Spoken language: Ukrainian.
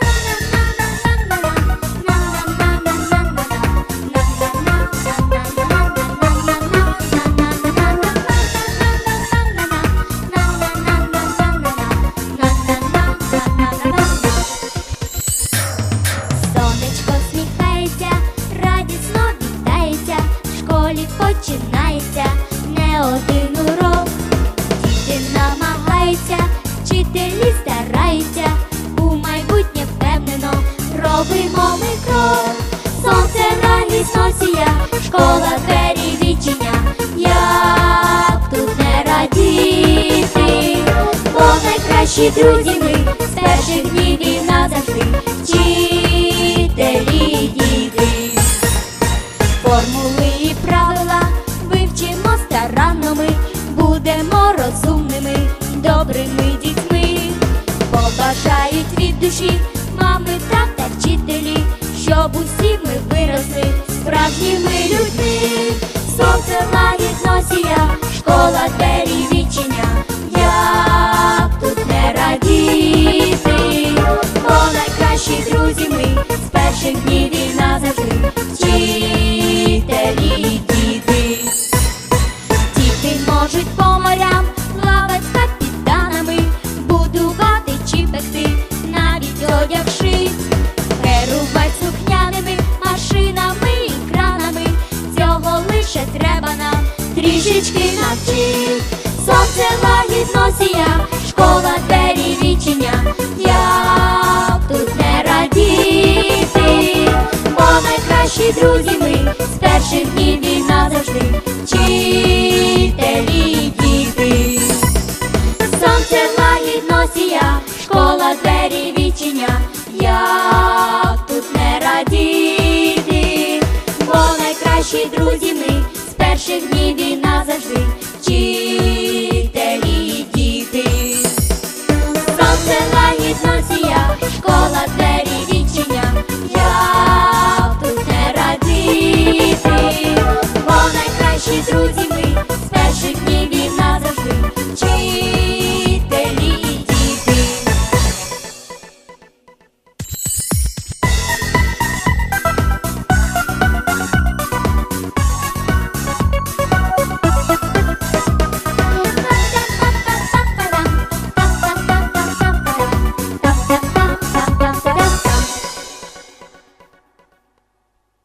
No. Школа двері відчиня. Як тут не радіти, бо найкращі друзі ми з перших днів і назавжди вчителі діти. Формули і правила вивчимо старанно ми, будемо розумними, добрими дітьми. Побажають від душі мами, тата, вчителі, щоб усі справжніми людьми. Сонце лагідно сія, школа двері відчиня. Як тут не радіти, бо найкращі друзі ми з перших днів і назавжди вчителі діти. Діти можуть по морям плавать з капітанами, будувати чи пекти, навіть одяг лагідно школа двері відчиня. Як тут не радіти, бо найкращі друзі ми з перших днів і назавжди вчителі діти. Сонце лагідно сія, школа двері відчиня. Як тут не радіти, бо найкращі друзі ми з перших днів і назавжди вчителі Як тут не радіти, бо найкращі друзі